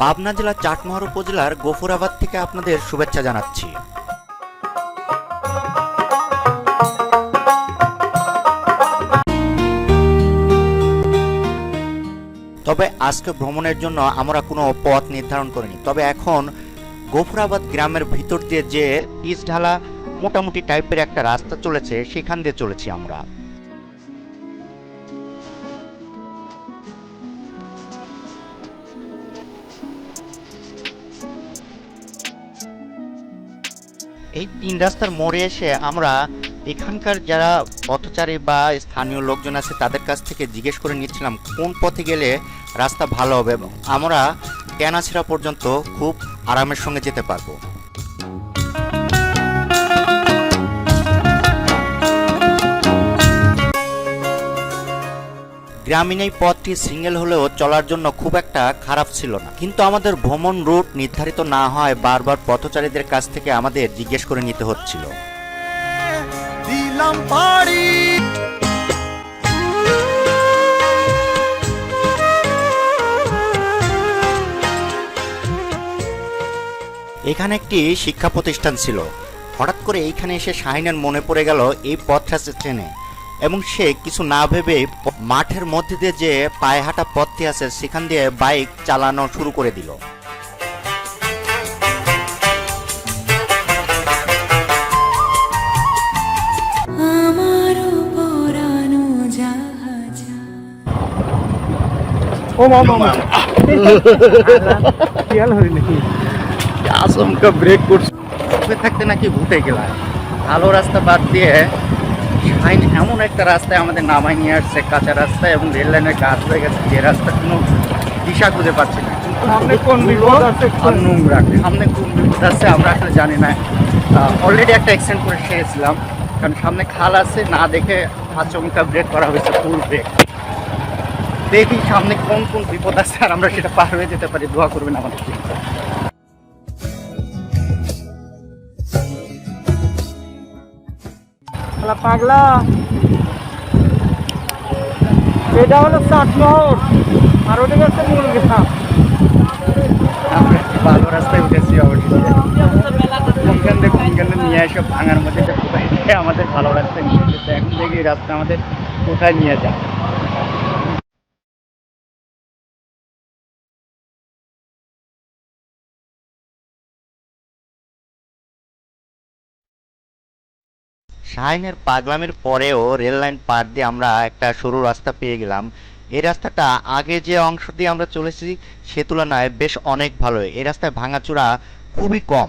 পাবনা জেলার চাটমোহর উপজেলার গফুরাবাদ থেকে আপনাদের শুভেচ্ছা জানাচ্ছি। তবে আজকে ভ্রমণের জন্য আমরা কোনো পথ নির্ধারণ করিনি। তবে এখন গফুরাবাদ গ্রামের ভিতর দিয়ে যে পিচ ঢালা মোটামুটি টাইপের একটা রাস্তা চলেছে, সেখান দিয়ে চলেছি আমরা। এই তিন রাস্তার মোড়ে এসে আমরা এখানকার যারা পথচারী বা স্থানীয় লোকজন আছে, তাদের কাছ থেকে জিজ্ঞেস করে নিচ্ছিলাম, কোন পথে গেলে রাস্তা ভালো হবে এবং আমরা ক্যানাছিরা পর্যন্ত খুব আরামের সঙ্গে যেতে পারব। গ্রামীণ এই পথটি সিঙ্গেল হলেও চলার জন্য খুব একটা খারাপ ছিল না। কিন্তু আমাদের ভ্রমণ রুট নির্ধারিত না হয় বারবার পথচারীদের কাছ থেকে আমাদের জিজ্ঞেস করে নিতে হচ্ছিল। দিলাম পাড়ি। এখানে একটি শিক্ষা প্রতিষ্ঠান ছিল। হঠাৎ করে এইখানে এসে শাহিনের মনে পড়ে গেল এই পথটা চেনে এবং সে কিছু না ভেবে মাঠের মধ্যে দিয়ে যে পায়ে হাঁটা পথটি আছে সেখান দিয়ে বাইক চালানো শুরু করে দিল। ও মামা খেয়াল হরি নাকি? আচমকা ব্রেক করছে। থাকতে নাকি ভুতে গেলাম ভালো রাস্তা বাদ দিয়ে শাইন এমন একটা রাস্তায় আমাদের নামাই নিয়ে আসছে কাঁচা রাস্তায় এবং রেল লাইনের কাজ হয়ে গেছে। যে রাস্তা কোনো দিশা খুঁজে পাচ্ছি না। সামনে কোন বিপদ আছে? আর নোংরা। সামনে কোন বিপদ আছে আমরা আসলে জানি না। অলরেডি একটা অ্যাক্সিডেন্ট করে সেরেছিলাম কারণ সামনে খাল আছে না দেখে আচমকা ব্রেক করা হয়েছে ফুল ব্রেক দেখি সামনে কোন কোন বিপদ আছে আর আমরা সেটা পার হয়ে যেতে পারি দোয়া করবেন আমাদের শালা পাগলা। এটা হলো চাটমোহর আর ওদিকে হচ্ছে মূল একটু ভালো রাস্তায় উঠেছি, অবশ্যই। কোনখান থেকে নিয়ে এসব ভাঙার মধ্যে আমাদের ভালো রাস্তায় নিয়ে এসেছে এখন দেখি রাস্তা আমাদের কোথায় নিয়ে যায়। শাহিনের পাগলামের পরেও রেল লাইন পার দিয়ে আমরা একটা সরু রাস্তা পেয়ে গেলাম। এই রাস্তাটা আগে যে অংশ দিয়ে আমরা চলেছি সে তুলনায় বেশ অনেক ভালো। এই রাস্তায় ভাঙাচোরা খুবই কম।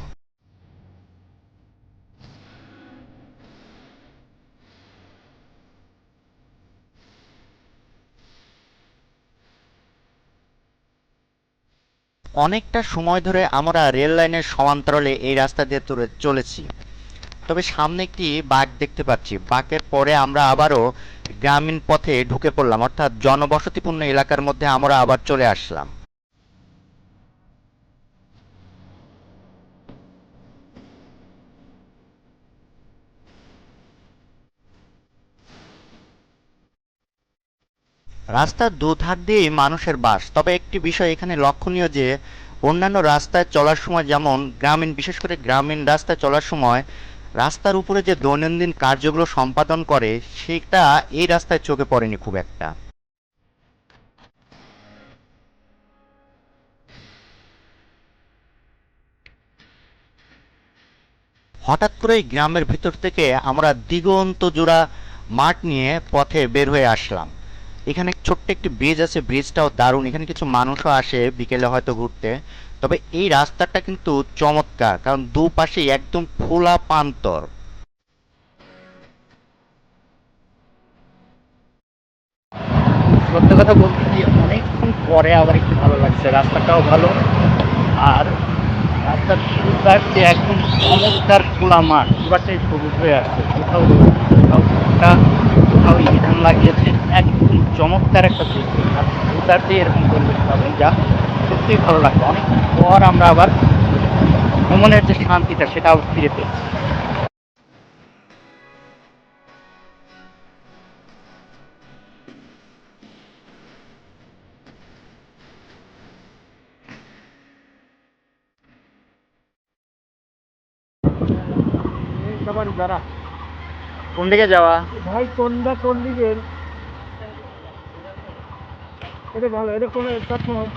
অনেকটা সময় ধরে আমরা রেল লাইনের সমান্তরালে এই রাস্তা দিয়ে চলে- চলেছি। তবে সামনে একটি বাঘ দেখতে পাচ্ছি। বাঘের পরে আমরা আবারও গ্রামীণ পথে ঢুকে পড়লাম। অর্থাৎ জনবসতিপূর্ণ এলাকার মধ্যে আমরা আবার চলে আসলাম। রাস্তার দুধার দিয়েই মানুষের বাস। তবে একটি বিষয় এখানে লক্ষণীয় যে, অন্যান্য রাস্তায় চলার সময় যেমন গ্রামীণ, বিশেষ করে গ্রামীণ রাস্তায় চলার সময় রাস্তার উপরে যে দৈনন্দিন কার্যগুলো সম্পাদন করে, সেটা এই রাস্তায় চোখে পড়েনি খুব একটা। হঠাৎ করে গ্রামের ভিতর থেকে আমরা দিগন্ত জোড়া মাঠ নিয়ে পথে বের হয়ে আসলাম। এখানে ছোট্ট একটি ব্রিজ আছে ব্রিজটাও দারুণ। এখানে কিছু মানুষও আসে বিকেলে হয়তো ঘুরতে। তবে এই রাস্তাটা কিন্তু চমৎকার, কারণ দুপাশে একদম খোলা পান্তর। সত্যি কথা বলতে কি, অনেকক্ষণ পরে আবার একটু ভালো লাগছে। রাস্তাটাও ভালো। আর রাস্তার যে একদম চমৎকার খোলা মাঠ। পুরাটাই সবুজ হয়ে আছে। কোথাও কোথাও। ওই ধান লাগিয়েছে একদম চমৎকার একটা দৃশ্য ভূতারতে এরকম পরিবেশ পাবেন যা সত্যিই ভালো লাগবে। অনেক পর আমরা আবার ভ্রমণের যে শান্তিটা সেটা ফিরে পেয়েছি। Trabalho, garoto. কোন দিকে যাওয়া? ভাই, কোনটা কোন দিকে এটা ভালো, এটা কোন চাটমোহর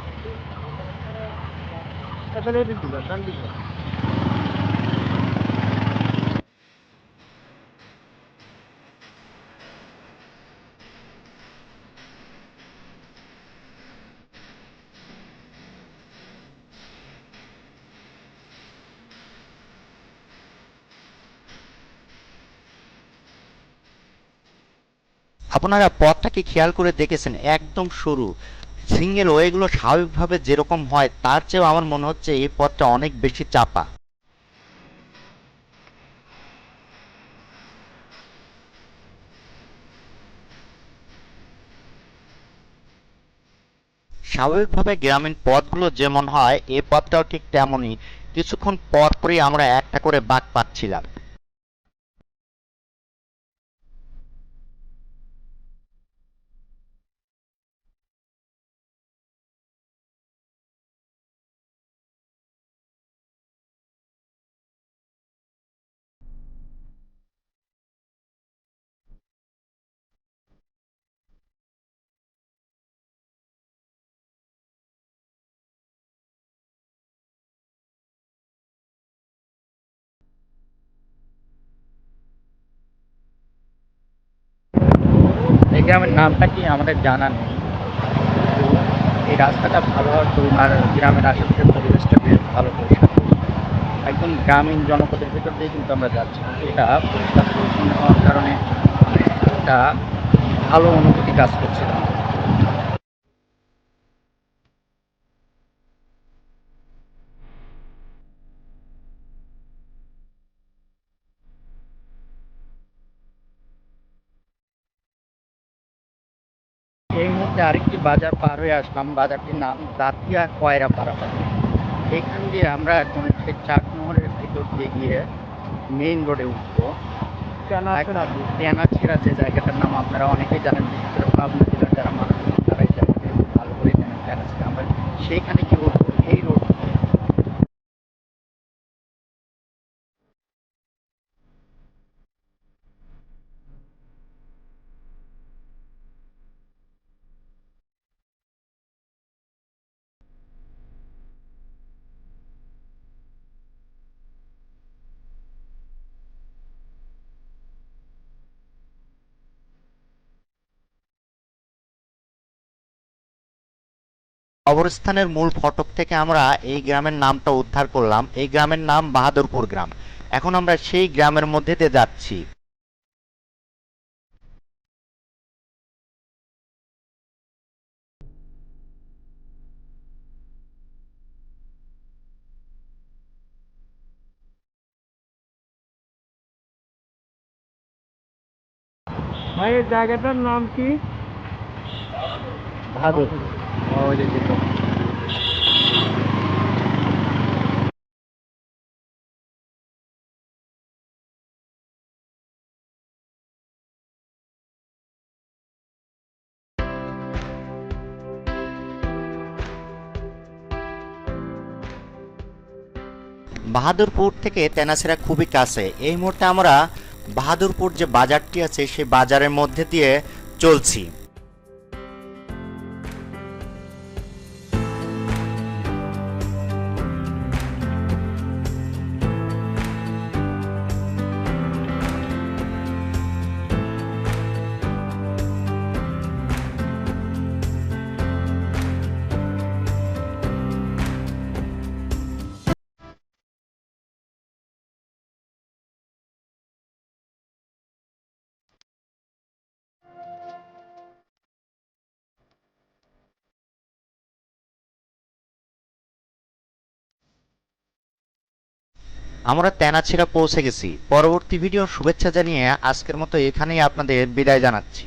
তাহলে এটা দিবা আপনারা পথটা কি খেয়াল করে দেখেছেন, একদম সরু। সিঙ্গেল ওয়েগুলো স্বাভাবিকভাবে যেরকম হয়, তার চেয়েও আমার মনে হচ্ছে এই পথটা অনেক বেশি চাপা। স্বাভাবিকভাবে গ্রামীণ পথগুলো যেমন হয়, এ পথটাও ঠিক তেমনই। কিছুক্ষণ পর পরই আমরা একটা করে বাঘ পাচ্ছিলাম। গ্রামের নামটা কি আমাদের জানা নেই। এই রাস্তাটা ভালো হওয়ার আর গ্রামের আশেপাশের পরিবেশটা বেশ ভালো পরিষ্কার। একদম গ্রামীণ জনপদের ভেতর দিয়ে কিন্তু আমরা যাচ্ছি। এটা পরিষ্কার পরিচ্ছন্ন হওয়ার কারণে একটা ভালো অনুভূতি কাজ করছিল এই আরেকটি বাজার পার হয়ে আসলাম। বাজারটির নাম দাতিয়া কয়রা পাড়া। বাজার এখান দিয়ে আমরা এখন সেই চাকমোহরের ভিতর দিয়ে গিয়ে মেইন রোডে উঠবো। তেনাছিরা যে জায়গাটার নাম আপনারা অনেকেই জানেন বিশেষ করে পাবনা জেলার যারা মানুষ তারা এই ভালো করে জানেন তেনাছিরা আমরা সেইখানে অবস্থানের মূল ফটক থেকে আমরা এই গ্রামের নামটা উদ্ধার করলাম। এই গ্রামের নাম বাহাদুরপুর গ্রাম। এখন আমরা সেই গ্রামের মধ্যে দিয়ে যাচ্ছি। ভাই এই জায়গাটার নাম কি? ভাদর বাহাদুরপুর থেকে তেনাসিরা খুবই কাছে। এই মুহূর্তে আমরা বাহাদুরপুর যে বাজারটি আছে, সেই বাজারের মধ্যে দিয়ে চলছি। আমরা তেনাছিরা পৌঁছে গেছি। পরবর্তী ভিডিও শুভেচ্ছা জানিয়ে আজকের মতো এখানেই আপনাদের বিদায় জানাচ্ছি।